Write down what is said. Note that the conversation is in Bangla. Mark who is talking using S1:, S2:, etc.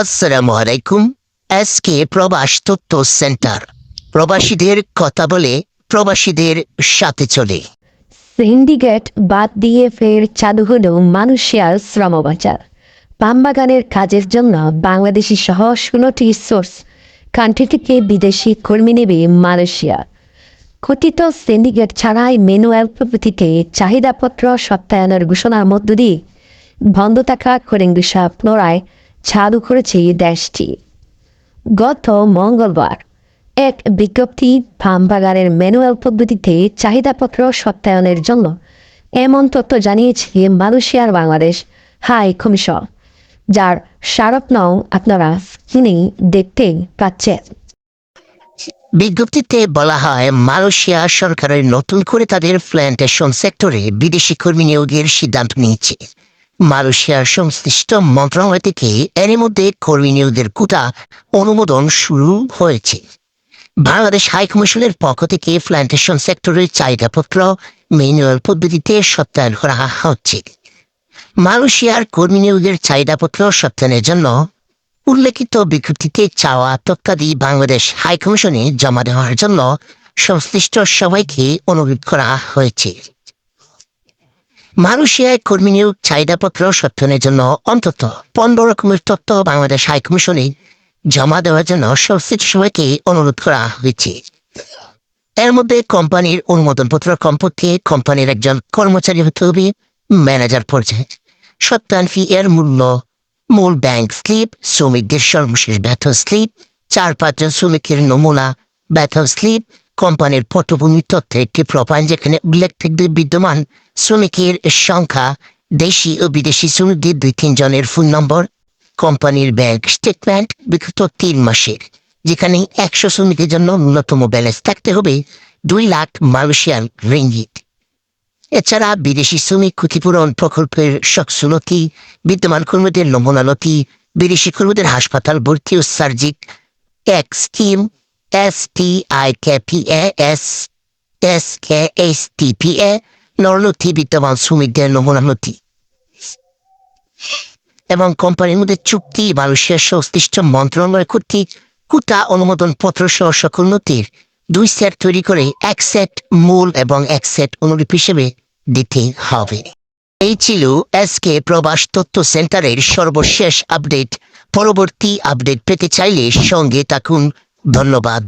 S1: আসসালামু আলাইকুম এসকে প্রবাস তথ্য সেন্টার। প্রবাসীদের কথা বলে প্রবাসীদের সাথে চলে।
S2: সিন্ডিকেট বাদ দিয়ে ফের চালু হলো মালয়েশিয়ার শ্রমবাজার। পামবাগানের কাজের জন্য বাংলাদেশি সহ ষোলোটি সোর্স কান্ট্রি থেকে বিদেশি কর্মী নেবে মালয়েশিয়া। কথিত সিন্ডিকেট ছাড়াই ম্যানুয়াল পদ্ধতিতে চাহিদাপত্র সত্যায়নের ঘোষণার মধ্য দিয়ে বন্ধ থাকা করেন ভিসা পুনরায় চালু করেছে দেশটি। গত মঙ্গলবার এক বিজ্ঞপ্তি ফার্মবাগানের ম্যানুয়াল পদ্ধতিতে চাহিদাপত্র সত্যায়নের জন্য এমন তথ্য জানিয়েছে মালয়েশিয়ার বাংলাদেশ হাই কমিশন, যার স্মারক নং আপনারা স্ক্রিনে দেখতে পাচ্ছেন।
S1: বিজ্ঞপ্তিতে বলা হয়, মালয়েশিয়া সরকারের নতুন করে তাদের প্ল্যান্টেশন সেক্টরে বিদেশি কর্মী নিয়োগের সিদ্ধান্ত নিয়েছে। মালয়েশিয়ার সংশ্লিষ্ট মন্ত্রণালয় থেকে এর মধ্যে কর্মী নিয়োগের কোটা অনুমোদন শুরু হয়েছে। বাংলাদেশ হাইকমিশনের পক্ষ থেকে প্ল্যান্টেশন সেক্টরের চাহিদাপত্র ম্যানুয়াল পদ্ধতিতে সত্যায়ন করা হচ্ছে। মালয়েশিয়ার কর্মী নিয়োগের চাহিদাপত্র সত্যায়নের জন্য উল্লেখিত বিজ্ঞপ্তিতে চাওয়া তথ্যাদি বাংলাদেশ হাইকমিশনে জমা দেওয়ার জন্য সংশ্লিষ্ট সবাইকে অনুরোধ করা হয়েছে। মালয়েশিয়ায় কর্মী নিয়োগ চাহিদাপত্র সত্যায়নের জন্য অন্তত পনেরো রকমের তথ্য বাংলাদেশ হাইকমিশনে জমা দেওয়ার জন্য সংশ্লিষ্ট সবাইকে অনুরোধ করা হয়েছে। এর মধ্যে কোম্পানির অনুমোদনপত্র কমপক্ষে কোম্পানির একজন কর্মচারী হতে হবে, ম্যানেজার পর্যায়ে। সত্যায়ন ফি এর মূল্য, মূল ব্যাংক স্লিপ শ্রমিকদের সর্বশেষ বেতন স্লিপ চার পাঁচজন শ্রমিকের নমুনা, বেতন স্লিপ কোম্পানির পটভূমি তথ্যের একটি প্রোফাইল যেখানে উল্লেখ থাকবে বিদ্যমান শ্রমিকের সংখ্যা, দেশি ও বিদেশি শ্রমিকদের দুই তিনজনের ফোন নম্বর কোম্পানির ব্যাংক স্টেটমেন্ট বিগত তিন মাসের, যেখানে একশো শ্রমিকের জন্য ন্যূনতম ব্যালেন্স থাকতে হবে দুই লাখ মালয়েশিয়ান রিঙ্গিত। এছাড়া বিদেশি শ্রমিক ক্ষতিপূরণ প্রকল্পের সচ্ছলতি, বিদ্যমান কর্মীদের নমুনালতি বিদেশি কর্মীদের হাসপাতাল ভর্তি ও সার্জিক, এক scheme S T I K P S S K S T P A নরনথি বিদ্যমান শ্রমিকদের নমুনালতি এবং কোম্পানির মধ্যে চুক্তি মালয়েশিয়ার সংশ্লিষ্ট মন্ত্রণালয় কর্তৃক কুটা অনুমোদন পত্র সহ সকল নথির দুই সেট তৈরি করে এক সেট মূল এবং এক সেট অনুরূপ হিসেবে দিতে হবে এই ছিল এসকে প্রবাস তথ্য সেন্টারের সর্বশেষ আপডেট পরবর্তী আপডেট পেতে চাইলে সঙ্গে থাকুন ধন্যবাদ